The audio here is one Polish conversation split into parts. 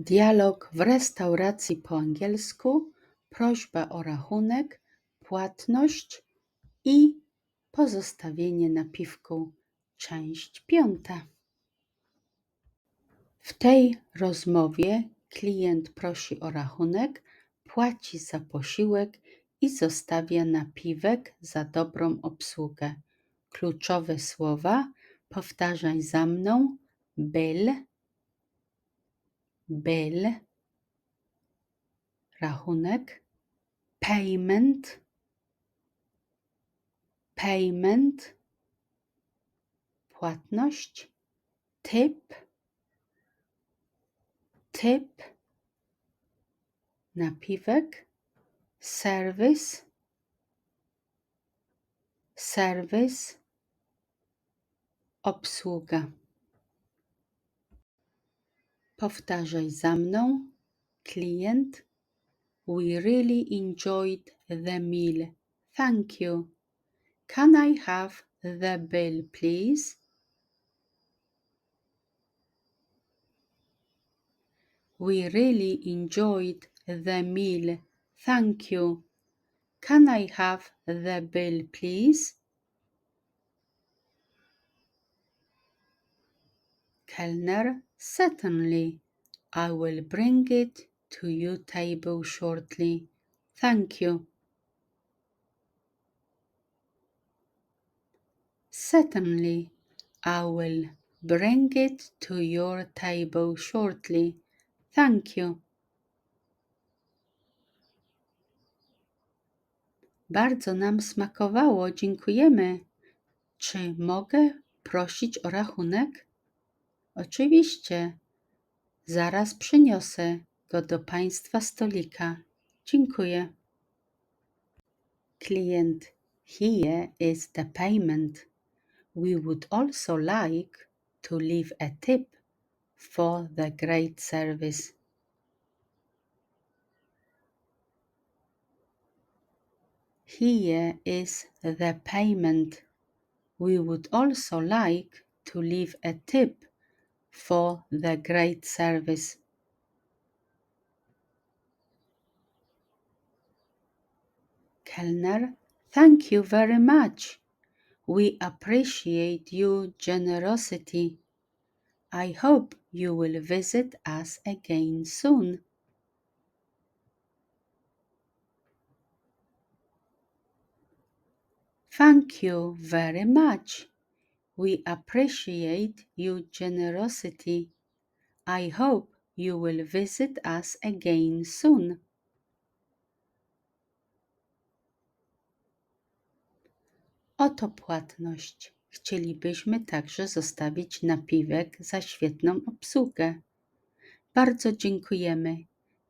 Dialog w restauracji po angielsku, prośba o rachunek, płatność i pozostawienie napiwku. Część piąta. W tej rozmowie klient prosi o rachunek, płaci za posiłek i zostawia napiwek za dobrą obsługę. Kluczowe słowa powtarzaj za mną: bill, bill, rachunek, payment, payment, płatność, tip, tip, napiwek, service, service, obsługa. Powtarzaj za mną. Klient. We really enjoyed the meal. Thank you. Can I have the bill, please? We really enjoyed the meal. Thank you. Can I have the bill, please? Kellner, certainly. I will bring it to your table shortly. Thank you. Certainly, I will bring it to your table shortly. Thank you. Bardzo nam smakowało, dziękujemy. Czy mogę prosić o rachunek? Oczywiście. Zaraz przyniosę go do Państwa stolika. Dziękuję. Klient. Here is the payment. We would also like to leave a tip for the great service. Here is the payment. We would also like to leave a tip for the great service. Kellner, thank you very much. We appreciate your generosity. I hope you will visit us again soon. Thank you very much. We appreciate your generosity. I hope you will visit us again soon. Oto płatność. Chcielibyśmy także zostawić napiwek za świetną obsługę. Bardzo dziękujemy.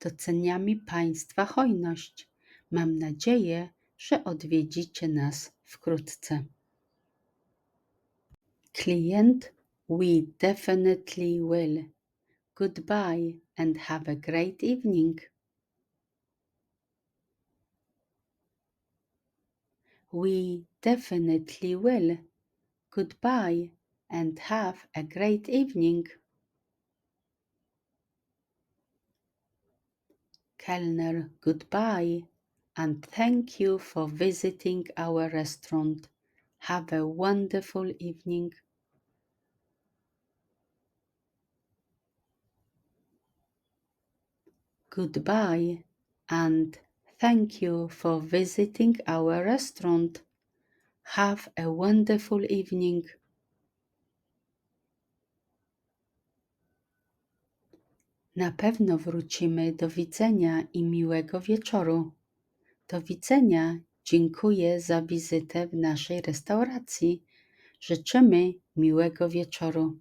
Doceniamy Państwa hojność. Mam nadzieję, że odwiedzicie nas wkrótce. Klient, we definitely will. Goodbye and have a great evening. We definitely will. Goodbye and have a great evening. Kellner, goodbye and thank you for visiting our restaurant. Have a wonderful evening. Goodbye and thank you for visiting our restaurant. Have a wonderful evening. Na pewno wrócimy. Do widzenia i miłego wieczoru. Do widzenia. Dziękuję za wizytę w naszej restauracji. Życzymy miłego wieczoru.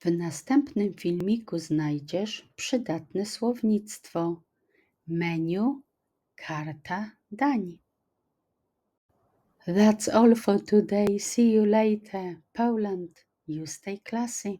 W następnym filmiku znajdziesz przydatne słownictwo, menu, karta dań. That's all for today. See you later. Poland, you stay classy.